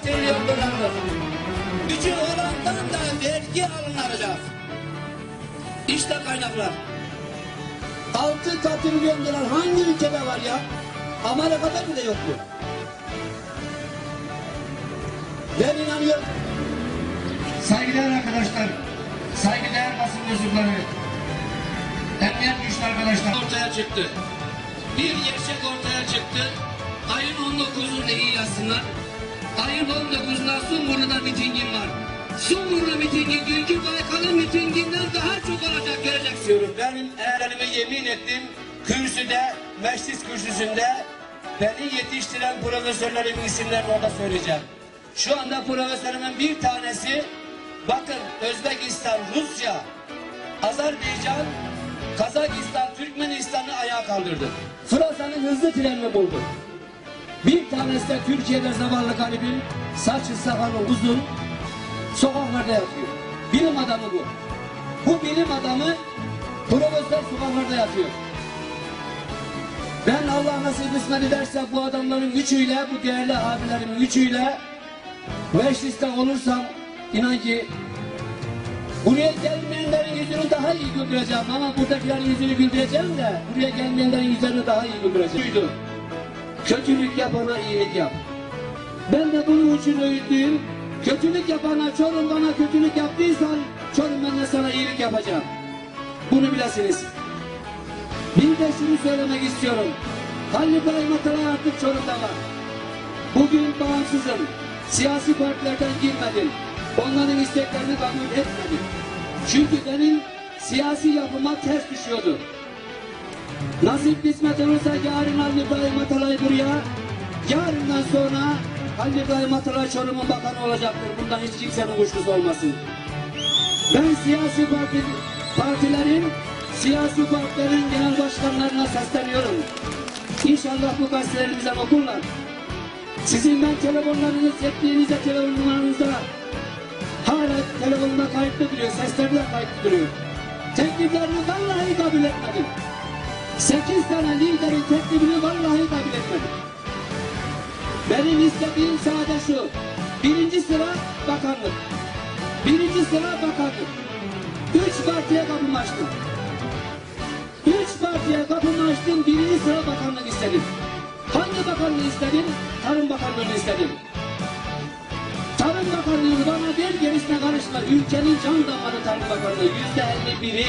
trilyon dolarlık. Gücü olandan da vergi alınacak. İşte kaynaklar. 6 trilyon dolar hangi ülkede var ya? Amerika'da bile yok bu. Ben inanıyorum. Saygıdeğer arkadaşlar, saygıdeğer basın mensupları, emniyet güçlü arkadaşlar. ortaya çıktı. Bir gerçek ortaya çıktı. Ayın 19'unda iyi yazsınlar. Ayın 19'unda Sungurlu'da mitingim var. Sungurlu mitingi dünkü Baykal'ın mitinginden daha çok olacak göreceksiniz. Benim eğerlerime yemin ettim. Kürsüde, meclis kürsüsünde beni yetiştiren profesörlerimin isimlerini orada söyleyeceğim. Şu anda profesörümün bir tanesi bakın Özbekistan, Rusya, Azerbaycan, Kazakistan, Türkmenistan'ı ayağa kaldırdı. Fransa'nın hızlı trenini buldu. Bir tanesi de Türkiye'de zavallı garibin saçı sakalı uzun sokaklarda yatıyor. Bilim adamı bu. Bu bilim adamı profesör sokaklarda yatıyor. Ben Allah nasip kısmet ederse bu adamların gücüyle, bu değerli abilerimin gücüyle mecliste olursam inan ki Buraya gelmeyenlerin yüzünü daha iyi güldüreceğim ama buradakilerin yüzünü güldüreceğim de buraya gelmeyenlerin yüzünü daha iyi güldüreceğim. Kötülük yapana iyilik yap. Ben de bunun için öğütlüyüm. Kötülük yapana, Çorum bana kötülük yaptıysan Çorum ben de sana iyilik yapacağım. Bunu bilesiniz. Bir de şunu söylemek istiyorum. Halil Atalay artık Çorum'da var. Bugün bağımsızım. Siyasi partilerden girmedim. Onların isteklerini kabul etmedim. Çünkü benim siyasi yapıma ters düşüyordu. Nasip kısmet olursa yarın Halil İbrahim Atalay buraya, yarından sonra Halil İbrahim Atalay Çorum'un bakanı olacaktır. Bundan hiç kimsenin kuşkusu olmasın. Ben siyasi parti, partilerin, siyasi partilerin genel başkanlarına sesleniyorum. İnşallah bu gazetelerimizden okurlar. Sizin ben telefonlarınız ettiğinizde telefonlarınızda hala telefonda kayıtlı duruyor, sesleri de kayıtlı duruyor. Tekliflerini vallahi kabul etmedim. Sekiz tane liderin teklifini vallahi kabul etmedim. Benim istediğim sadece şu. Birinci sıra bakanlık. Birinci sıra bakanlık. Üç partiye kapımı açtım. Üç partiye kapımı açtım. Birinci sıra bakanlık istedim. Hangi bakanlığı istedim? Tarım Bakanlığı'nı istedim. Tarım Bakanlığı bana der gerisine karışma. Ülkenin can damarı Tarım Bakanlığı. Yüzde elli biri.